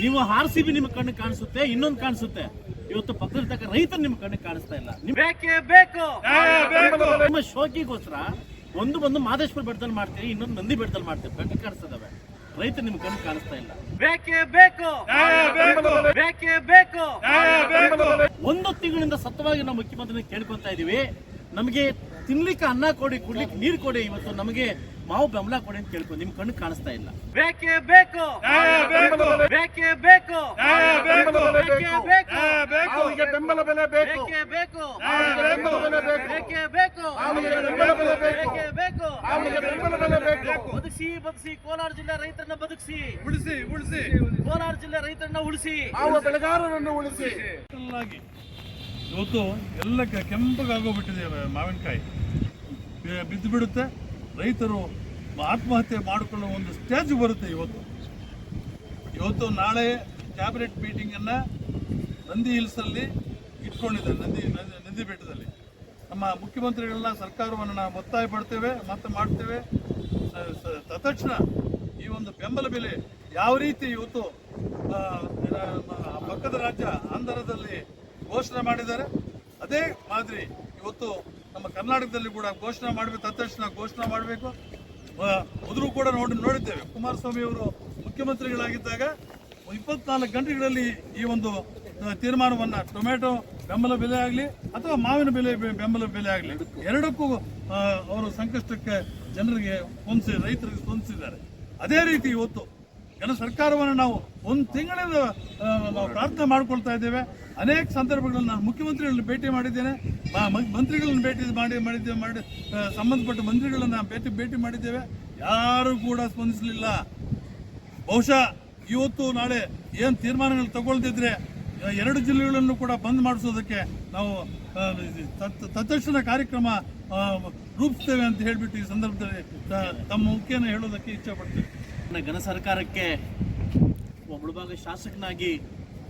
ನೀವು R C B ನಿಮ್ಮ ಕಣ್ಣು ಕಾಣಿಸುತ್ತೆ ಇನ್ನೊಂದು ಕಾಣಿಸುತ್ತೆ. ಇವತ್ತು ಪಕ್ಕದಲ್ಲಿರ್ತಕ್ಕ ರೈತ ನಿಮ್ ಕಣ್ಣು ಕಾಣಿಸ್ತಾ ಇಲ್ಲ. ನಿಮ್- ಬೇಕೇ ಬೇಕು. ನಿಮ್ಮ ಶೋಕಿಗೋಸ್ಕರ ಒಂದು ಬಂದು ಮಾದೇಶ್ವರ ಬೆಟ್ಟದಲ್ಲಿ ಮಾಡ್ತೀರಿ ಇನ್ನೊಂದು ನಂದಿ ಬೆಟ್ಟದಲ್ಲಿ ಮಾಡ್ತೀರಿ ಕಣ್ಣು ಕಾಣಿಸ್ತದವೆ. ರೈತ ನಿಮ್ ಕಣ್ಣು ಕಾಣಿಸ್ತಾ ಇಲ್ಲ. ಬೇಕೇ ಬೇಕು. ಬೇಕೇ. ಬೇಕು ಒಂದು ತಿಂಗಳಿಂದ ಸತವಾಗಿ ನಾವು ಮುಖ್ಯಮಂತ್ರಿ ಕೇಳ್ಕೊಂತ ಇದೀವಿ. ನಮಗೆ ತಿನ್ಲಿಕ್ಕೆ ಅನ್ನ ಕೊಡಿ ಕುಡ್ಲಿಕ್ಕೆ ನೀರು ಕೊಡಿ ಇವತ್ತು ನಮಗೆ ಮಾವು ಬೆಂಬಲ ಕೊಡಿ ಅಂತ ಕೇಳ್ಕೊಂಡು ನಿಮ್ ಕಣ್ಣು ಕಾಣಿಸ್ತಾ ಇಲ್ಲ. ಬೇಕೇ ಬೇಕು. ಬೇಕೇ. ಬೇಕು ಬೇಕೇ. ಬೇಕು. ಅವರಿಗೆ ಬೆಂಬಲ ಬೆಲೆ ಬೇಕು. ಬೇಕೇ ಬೇಕು. ಬೇಕು. ಬೇಕೇ ಬೇಕು. ಅವರಿಗೆ ಬೆಲೆ ಬೇಕು. ಬೇಕೇ ಬೇಕು. ಅವರಿಗೆ ಬೆಂಬಲ ಬೆಲೆ ಬೇಕು. ಬದುಕಿಸಿ ಬದುಕಿಸಿ. ಕೋಲಾರ ಜಿಲ್ಲೆ ರೈತರನ್ನ ಬದುಕಿಸಿ. ಉಳಿಸಿ ಉಳಿಸಿ. ಕೋಲಾರ ಜಿಲ್ಲೆ ರೈತರನ್ನ ಉಳಿಸಿ. ಬೆಳೆಗಾರರನ್ನು ಉಳಿಸಿ. ಇವತ್ತು ಎಲ್ಲ ಕೆಂಪಗಾಗೋಗ್ಬಿಟ್ಟಿದೆ ಮಾವಿನಕಾಯಿ. ಬಿದ್ದು ಬಿಡುತ್ತೆ ರೈತರು ಆತ್ಮಹತ್ಯೆ ಮಾಡಿಕೊಳ್ಳೋ ಒಂದು ಸ್ಟೇಜ್ ಬರುತ್ತೆ ಇವತ್ತು. ಇವತ್ತು ನಾಳೆ ಕ್ಯಾಬಿನೆಟ್ ಮೀಟಿಂಗನ್ನು ನಂದಿ ಹಿಲ್ಸಲ್ಲಿ ಇಟ್ಕೊಂಡಿದ್ದಾರೆ, ನಂದಿ ನಂದಿ- ಬೆಟ್ಟದಲ್ಲಿ ನಮ್ಮ ಮುಖ್ಯಮಂತ್ರಿಗಳನ್ನ ಸರ್ಕಾರವನ್ನು ನಾವು ಒತ್ತಾಯ ಪಡ್ತೇವೆ ಮತ್ತೆ ಮಾಡ್ತೇವೆ ತತ್ಕ್ಷಣ ಈ ಒಂದು ಬೆಂಬಲ ಬೆಲೆ ಯಾವ ರೀತಿ ಇವತ್ತು ಪಕ್ಕದ ರಾಜ್ಯ ಆಂಧ್ರದಲ್ಲಿ ಘೋಷಣೆ ಮಾಡಿದ್ದಾರೆ. ಅದೇ ಮಾದರಿ ಇವತ್ತು ನಮ್ಮ ಕರ್ನಾಟಕದಲ್ಲಿ ಕೂಡ ಘೋಷಣೆ ಮಾಡಬೇಕು ತತ್ಕ್ಷಣ ಘೋಷಣೆ ಮಾಡಬೇಕು. ಮೊದಲು ಕೂಡ ನೋಡಿ, ನೋಡಿದ್ದೇವೆ. ಕುಮಾರಸ್ವಾಮಿ ಅವರು ಮುಖ್ಯಮಂತ್ರಿಗಳಾಗಿದ್ದಾಗ ಇಪ್ಪತ್ನಾಲ್ಕು ಗಂಟೆಗಳಲ್ಲಿ ಈ ಒಂದು ತೀರ್ಮಾನವನ್ನು ಟೊಮೆಟೊ ಬೆಂಬಲ ಬೆಲೆ ಆಗಲಿ ಅಥವಾ ಮಾವಿನ ಬೆಲೆ ಬೆಂಬಲ ಬೆಲೆ ಆಗಲಿ ಎರಡಕ್ಕೂ ಅವರು ಸಂಕಷ್ಟಕ್ಕೆ ಜನರಿಗೆ ಹೊಂದಿಸಿ, ರೈತರಿಗೆ ಹೊಂದಿಸಿದ್ದಾರೆ. ಅದೇ ರೀತಿ ಇವತ್ತು ಕೆಲ ಸರ್ಕಾರವನ್ನು ನಾವು ಒಂದು ತಿಂಗಳಿಂದ ನಾವು ಪ್ರಾರ್ಥನೆ ಮಾಡ್ಕೊಳ್ತಾ ಇದ್ದೇವೆ. ಅನೇಕ ಸಂದರ್ಭಗಳಲ್ಲಿ ನಾನು ಮುಖ್ಯಮಂತ್ರಿಗಳನ್ನ ಭೇಟಿ ಮಾಡಿದ್ದೇನೆ. ಮಂತ್ರಿಗಳನ್ನ ಭೇಟಿ ಮಾಡಿ ಮಾಡಿದ್ದೇವೆ ಮಾಡಿ ಸಂಬಂಧಪಟ್ಟ ಮಂತ್ರಿಗಳನ್ನ ಭೇಟಿ ಭೇಟಿ ಮಾಡಿದ್ದೇವೆ. ಯಾರು ಕೂಡ ಸ್ಪಂದಿಸಲಿಲ್ಲ. ಬಹುಶಃ ಇವತ್ತು ನಾಳೆ ಏನು ತೀರ್ಮಾನಗಳು ತಗೊಳ್ದಿದ್ರೆ, ಎರಡು ಜಿಲ್ಲೆಗಳನ್ನು ಕೂಡ ಬಂದ್ ಮಾಡಿಸೋದಕ್ಕೆ ನಾವು ತತ್ಕ್ಷಣ ಕಾರ್ಯಕ್ರಮ ರೂಪಿಸ್ತೇವೆ ಅಂತ ಹೇಳಿಬಿಟ್ಟು ಈ ಸಂದರ್ಭದಲ್ಲಿ ತಮ್ಮ ಮುಖ್ಯನ ಹೇಳೋದಕ್ಕೆ ಇಚ್ಛೆ ಪಡ್ತೇವೆ ಘನ ಸರ್ಕಾರಕ್ಕೆ ಒಬ್ಬಳು ಭಾಗ ಶಾಸಕನಾಗಿ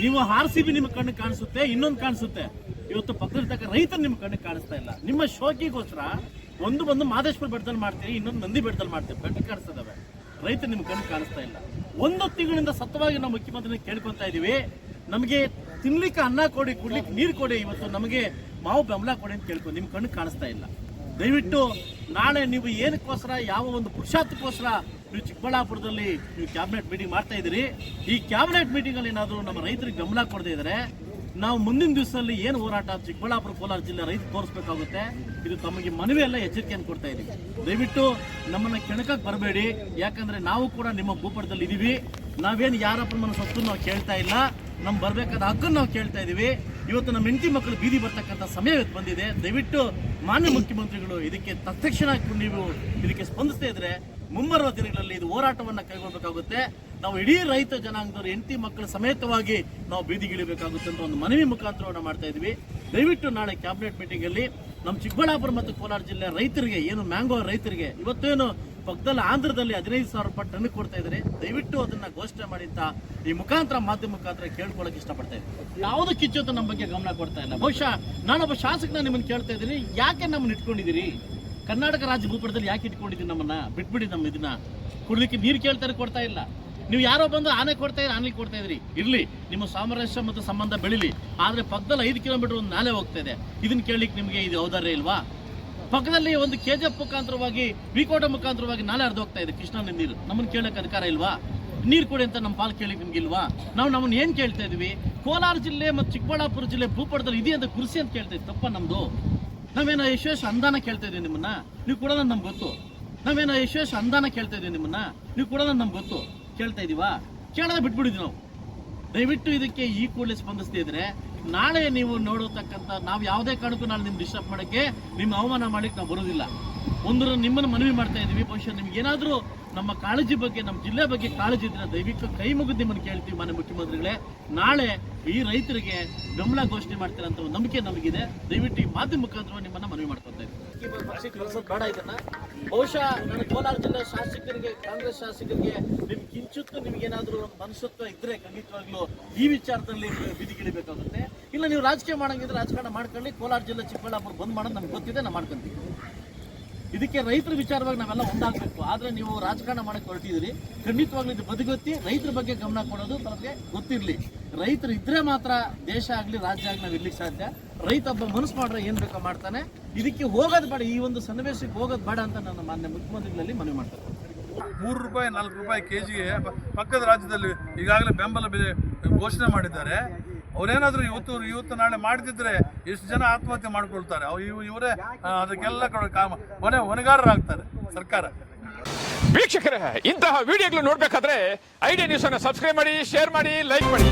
ನೀವು ಆರ್ ಸಿ ಬಿ ನಿಮ್ಮ ಕಣ್ಣು ಕಾಣಿಸುತ್ತೆ, ಇನ್ನೊಂದು ಕಾಣಿಸುತ್ತೆ. ಇವತ್ತು ಪಕ್ಕದಲ್ಲಿರ್ತಕ್ಕ ರೈತ ನಿಮ್ಮ ಕಣ್ಣಿಗೆ ಕಾಣಿಸ್ತಾ ಇಲ್ಲ. ನಿಮ್ಮ ಶೋಕಿಗೋಸ್ಕರ ಒಂದು ಬಂದು ಮಾದೇಶ್ವರ ಬೆಟ್ಟದಲ್ಲಿ ಮಾಡ್ತೀರಿ, ಇನ್ನೊಂದು ನಂದಿ ಬೆಟ್ಟದಲ್ಲಿ ಮಾಡ್ತೀವಿ ಕಣ್ಣು ಕಾಣಿಸ್ತದವೆ. ರೈತ ನಿಮ್ಮ ಕಣ್ಣು ಕಾಣಿಸ್ತಾ ಇಲ್ಲ. ಒಂದು ತಿಂಗಳಿಂದ ಸತ್ತವಾಗಿ ನಾವು ಮುಖ್ಯಮಂತ್ರಿ ಕೇಳ್ಕೊತಾ ಇದೀವಿ. ನಮಗೆ ತಿನ್ಲಿಕ್ಕೆ ಅನ್ನ ಕೊಡಿ, ಕುಡ್ಲಿಕ್ಕೆ ನೀರು ಕೊಡಿ, ಇವತ್ತು ನಮಗೆ ಮಾವು ಬೆಂಬಲ ಕೊಡಿ ಅಂತ ಕೇಳ್ಕೊಂಡು ನಿಮ್ಮ ಕಣ್ಣು ಕಾಣಿಸ್ತಾ ಇಲ್ಲ. ದಯವಿಟ್ಟು ನಾಳೆ ನೀವು ಏನಕ್ಕೋಸ್ಕರ ಯಾವ ಒಂದು ಪುರುಷಾರ್ಥಕ್ಕೋಸ್ಕರ ನೀವು ಚಿಕ್ಕಬಳ್ಳಾಪುರದಲ್ಲಿ ನೀವು ಕ್ಯಾಬಿನೆಟ್ ಮೀಟಿಂಗ್ ಮಾಡ್ತಾ ಇದ್ದೀರಿ. ಈ ಕ್ಯಾಬಿನೆಟ್ ಮೀಟಿಂಗ್ ಅಲ್ಲಿ ಏನಾದರೂ ನಮ್ಮ ರೈತರಿಗೆ ಗಮನ ಕೊಡದೇ ಇದ್ರೆ ನಾವು ಮುಂದಿನ ದಿವಸದಲ್ಲಿ ಏನು ಹೋರಾಟ ಚಿಕ್ಕಬಳ್ಳಾಪುರ, ಕೋಲಾರ ಜಿಲ್ಲೆ ರೈತ ತೋರಿಸ್ಬೇಕಾಗುತ್ತೆ. ಇದು ತಮಗೆ ಮನವಿ ಎಲ್ಲ ಎಚ್ಚರಿಕೆಯನ್ನು ಕೊಡ್ತಾ ಇದ್ದೀವಿ. ದಯವಿಟ್ಟು ನಮ್ಮನ್ನ ಕೆಣಕಕ್ಕೆ ಬರಬೇಡಿ. ಯಾಕಂದ್ರೆ ನಾವು ಕೂಡ ನಿಮ್ಮ ಭೂಪಟದಲ್ಲಿ ಇದ್ದೀವಿ ನಾವೇನು ಯಾರಪ್ಪ ಮನ ಸತ್ತು ನಾವು ಕೇಳ್ತಾ ಇಲ್ಲ. ನಮ್ಗೆ ಬರಬೇಕಾದ ಹಕ್ಕನ್ನು ನಾವು ಕೇಳ್ತಾ ಇದ್ದೀವಿ ಇವತ್ತು ನಮ್ಮ ಹೆಂಡತಿ ಮಕ್ಕಳು ಬೀದಿ ಬರ್ತಕ್ಕಂಥ ಸಮಯ ಇವತ್ತು ಬಂದಿದೆ. ದಯವಿಟ್ಟು ಮಾನ್ಯ ಮುಖ್ಯಮಂತ್ರಿಗಳು ಇದಕ್ಕೆ ತತ್ಕ್ಷಣ ನೀವು ಇದಕ್ಕೆ ಸ್ಪಂದಿಸ್ತಾ ಇದ್ರೆ ಮುಂಬರುವ ದಿನಗಳಲ್ಲಿ ಇದು ಹೋರಾಟವನ್ನ ಕೈಗೊಳ್ಳಬೇಕಾಗುತ್ತೆ ನಾವು ಇಡೀ ರೈತ ಜನಾಂಗದವರು, ಹೆಂಡತಿ ಮಕ್ಕಳ ಸಮೇತವಾಗಿ ನಾವು ಬೀದಿಗಿಳಿಬೇಕಾಗುತ್ತೆ ಅಂತ ಒಂದು ಮನವಿ ಮುಖಾಂತರವನ್ನು ಮಾಡ್ತಾ ಇದ್ವಿ. ದಯವಿಟ್ಟು ನಾಳೆ ಕ್ಯಾಬಿನೆಟ್ ಮೀಟಿಂಗ್ ಅಲ್ಲಿ ನಮ್ಮ ಚಿಕ್ಕಬಳ್ಳಾಪುರ ಮತ್ತು ಕೋಲಾರ ಜಿಲ್ಲೆ ರೈತರಿಗೆ, ಏನು ಮ್ಯಾಂಗೋ ರೈತರಿಗೆ, ಇವತ್ತೇನು ಪಕ್ಕದಲ್ಲಿ ಆಂಧ್ರದಲ್ಲಿ ಹದಿನೈದು ಸಾವಿರ ರೂಪಾಯಿ ಟನ್ ಕೊಡ್ತಾ ಇದ್ದಾರೆ. ದಯವಿಟ್ಟು ಅದನ್ನ ಘೋಷಣೆ ಮಾಡಿ ಅಂತ ಈ ಮುಖಾಂತರ, ಮಾಧ್ಯಮ ಮುಖಾಂತರ ಕೇಳ್ಕೊಳಕ್ ಇಷ್ಟಪಡ್ತಾ ಇದ್ದೀನಿ. ಯಾವುದು ಕಿಚ್ಚೋತ ನಮ್ಮ ಬಗ್ಗೆ ಗಮನ ಕೊಡ್ತಾ ಇಲ್ಲ. ಬಹುಶಃ ನಾನೊಬ್ಬ ಶಾಸಕನ ನಿಮ್ಮನ್ನು ಕೇಳ್ತಾ ಇದ್ದೀನಿ. ಯಾಕೆ ನಮ್ಮನ್ನ ಇಟ್ಕೊಂಡಿದ್ದೀರಿ? ಕರ್ನಾಟಕ ರಾಜ್ಯ ಭೂಪಟದಲ್ಲಿ ಯಾಕೆ ಇಟ್ಕೊಂಡಿದ್ದೀನಿ ನಮ್ಮನ್ನ? ಬಿಟ್ಬಿಡಿ ನಮ್ಮ ಇದನ್ನ. ಕುಡ್ಲಿಕ್ಕೆ ನೀರು ಕೇಳ್ತಾರೆ ಕೊಡ್ತಾ ಇಲ್ಲ. ನೀವು ಯಾರೋ ಬಂದು ಆನೆ ಕೊಡ್ತಾ ಇದ್ರೆ ಆನೆ ಕೊಡ್ತಾ ಇದ್ರಿ. ಇರಲಿ, ನಿಮ್ಮ ಸಾಮರಸ್ಯ ಮತ್ತು ಸಂಬಂಧ ಬೆಳಿಲಿ. ಆದರೆ ಪಕ್ಕದಲ್ಲಿ ಐದು ಕಿಲೋಮೀಟರ್ ಒಂದು ನಾಲೆ ಹೋಗ್ತಾ ಇದೆ. ಇದನ್ನ ಕೇಳಲಿಕ್ಕೆ ನಿಮಗೆ ಇದು ಔದಾರ್ಯ ಇಲ್ವಾ? ಪಕ್ಕದಲ್ಲಿ ಒಂದು ಕೆ ಜಿ ಎಫ್ ಮುಖಾಂತರವಾಗಿ, ವಿಕೋಟ ಮುಖಾಂತರವಾಗಿ ನಾಲೆ ಹರಿದು ಹೋಗ್ತಾ ಇದೆ ಕೃಷ್ಣನ ನೀರು. ನಮ್ಮನ್ನ ಕೇಳಕ್ಕೆ ಅಧಿಕಾರ ಇಲ್ವಾ? ನೀರು ಕೊಡಿ ಅಂತ ನಮ್ಮ ಪಾಲು ಕೇಳಿ ನಿಮ್ಗೆ ಇಲ್ವಾ? ನಾವು ನಮ್ಮನ್ನು ಏನು ಕೇಳ್ತಾ ಇದ್ವಿ? ಕೋಲಾರ ಜಿಲ್ಲೆ ಮತ್ತು ಚಿಕ್ಕಬಳ್ಳಾಪುರ ಜಿಲ್ಲೆ ಭೂಪಟದಲ್ಲಿ ಇದೆ ಅಂತ ಕುರ್ಸಿ ಅಂತ ಕೇಳ್ತಾ ತಪ್ಪ ನಮ್ದು? ನಾವೇನೋ ಯಶೇಷ ಅನುದಾನ ಕೇಳ್ತಾ ಇದೀವಿ ನಿಮ್ಮನ್ನ? ನೀವು ಕೂಡ ನಮ್ಗೆ ಗೊತ್ತು. ನಾವೇನೋ ಯಶೇಷ ಅನುದಾನ ಕೇಳ್ತಾ ಇದೀವಿ ನಿಮ್ಮನ್ನ? ನೀವು ಕೂಡ ನಮ್ಗೆ ಗೊತ್ತು. ಕೇಳ್ತಾ ಇದೀವಾ? ಕೇಳೋದ ಬಿಟ್ಬಿಡಿದ್ವಿ ನಾವು. ದಯವಿಟ್ಟು ಇದಕ್ಕೆ ಈ ಕೂಡಲೇ ಸ್ಪಂದಿಸ್ತಾ ಇದ್ರೆ ನಾಳೆ ನೀವು ನೋಡತಕ್ಕಂಥ ನಾವು ಯಾವುದೇ ಕಾರಣಕ್ಕೂ ನಾಳೆ ನಿಮ್ಮ ಡಿಸ್ಟರ್ಬ್ ಮಾಡೋಕ್ಕೆ, ನಿಮ್ಮ ಅವಮಾನ ಮಾಡಲಿಕ್ಕೆ ನಾವು ಬರೋದಿಲ್ಲ. ಒಂದರ ನಿಮ್ಮನ್ನು ಮನವಿ ಮಾಡ್ತಾ ಇದ್ದೀವಿ. ಬಹುಶಃ ನಿಮ್ಗೆ ಏನಾದರೂ ನಮ್ಮ ಕಾಳಜಿ ಬಗ್ಗೆ, ನಮ್ಮ ಜಿಲ್ಲೆ ಬಗ್ಗೆ ಕಾಳಜಿ ಇದ್ರೆ ದಯವಿಟ್ಟು ಕೈ ಮುಗಿದು ನಿಮ್ಮನ್ನು ಕೇಳ್ತೀವಿ ಮಾನ್ಯ ಮುಖ್ಯಮಂತ್ರಿಗಳೇ. ನಾಳೆ ಈ ರೈತರಿಗೆ ಬೆಂಬಲ ಘೋಷಣೆ ಮಾಡ್ತೀರಂತ ಒಂದು ನಂಬಿಕೆ ನಮಗಿದೆ. ದಯವಿಟ್ಟು ಈ ಮಾಧ್ಯಮ ಮುಖಾಂತರ ನಿಮ್ಮನ್ನ ಮನವಿ ಮಾಡ್ಕೊತಾ ಇದ್ದೀವಿ ಪಕ್ಷಕ್ಕೆ ಕಳಿಸೋದು ಬೇಡ ಇದನ್ನ. ಬಹುಶಃ ನನ್ನ ಕೋಲಾರ ಜಿಲ್ಲೆ ಶಾಸಕರಿಗೆ, ಕಾಂಗ್ರೆಸ್ ಶಾಸಕರಿಗೆ ನಿಮ್ಗೆ ಕಿಂಚಿತ್ತು ನಿಮ್ಗೇನಾದ್ರೂ ಒಂದು ಮನಸ್ಸತ್ವ ಇದ್ರೆ ಖಂಡಿತವಾಗ್ಲೂ ಈ ವಿಚಾರದಲ್ಲಿ ಬೀದಿಗಿಳಿಬೇಕಾಗುತ್ತೆ ಇಲ್ಲ, ನೀವು ರಾಜಕೀಯ ಮಾಡಂಗಿದ್ರೆ ರಾಜಕಾರಣ ಮಾಡ್ಕೊಳ್ಳಿ. ಕೋಲಾರ ಜಿಲ್ಲೆ ಚಿಕ್ಕಬಳ್ಳಾಪುರ ಬಂದ್ ಮಾಡೋದು ನಮ್ಗೆ ಗೊತ್ತಿದೆ ನಾವು ಮಾಡ್ಕೊಂತೀವಿ ಇದಕ್ಕೆ ರೈತರ ವಿಚಾರವಾಗಿ ನಾವೆಲ್ಲ ಒಂದಾಗಬೇಕು. ಆದ್ರೆ ನೀವು ರಾಜಕಾರಣ ಮಾಡಕ್ಕೆ ಹೊರಟಿದ್ದೀರಿ. ಖಂಡಿತವಾಗ್ಲೂ ಇದು ಬದಿಗೊತ್ತಿ ರೈತರ ಬಗ್ಗೆ ಗಮನ ಕೊಡೋದು ತಮಗೆ ಗೊತ್ತಿರಲಿ. ರೈತರು ಇದ್ರೆ ಮಾತ್ರ ದೇಶ ಆಗಲಿ ರಾಜ್ಯ ಆಗಲಿ ನಾವು ಇರ್ಲಿಕ್ಕೆ ಸಾಧ್ಯ. ರೈತ ಒಬ್ಬ ಮನಸ್ಸು ಮಾಡ್ರೆ ಏನ್ ಬೇಕೋ ಮಾಡ್ತಾನೆ. ಇದಕ್ಕೆ ಹೋಗೋದು ಬೇಡ ಈ ಒಂದು ಸನ್ನಿವೇಶಕ್ಕೆ ಹೋಗೋದು ಬೇಡ ಅಂತ ನನ್ನ ಮಾನ್ಯ ಮುಖ್ಯಮಂತ್ರಿಗಳಲ್ಲಿ ಮನವಿ ಮಾಡ್ತಾರೆ. ಮೂರು ರೂಪಾಯಿ ನಾಲ್ಕು ರೂಪಾಯಿ ಕೆ ಜಿಗೆ ಪಕ್ಕದ ರಾಜ್ಯದಲ್ಲಿ ಈಗಾಗಲೇ ಬೆಂಬಲ ಬೆಲೆ ಘೋಷಣೆ ಮಾಡಿದ್ದಾರೆ. ಅವರೇನಾದರೂ ಇವತ್ತು ಇವತ್ತು ನಾಳೆ ಮಾಡದಿದ್ರೆ ಎಷ್ಟು ಜನ ಆತ್ಮಹತ್ಯೆ ಮಾಡ್ಕೊಳ್ತಾರೆ? ಅವು ಇವು ಇವರೇ ಅದಕ್ಕೆಲ್ಲ ಕಡೆ ಕಾಮ ಹೊಣೆ ಹೊಣೆಗಾರರಾಗ್ತಾರೆ ಸರ್ಕಾರ. ವೀಕ್ಷಕರೇ ಇಂತಹ ವಿಡಿಯೋಗಳು ನೋಡ್ಬೇಕಾದ್ರೆ ಐಡಿಯಾ ನ್ಯೂಸ್ ಅನ್ನು ಸಬ್ಸ್ಕ್ರೈಬ್ ಮಾಡಿ ಶೇರ್ ಮಾಡಿ ಲೈಕ್ ಮಾಡಿ.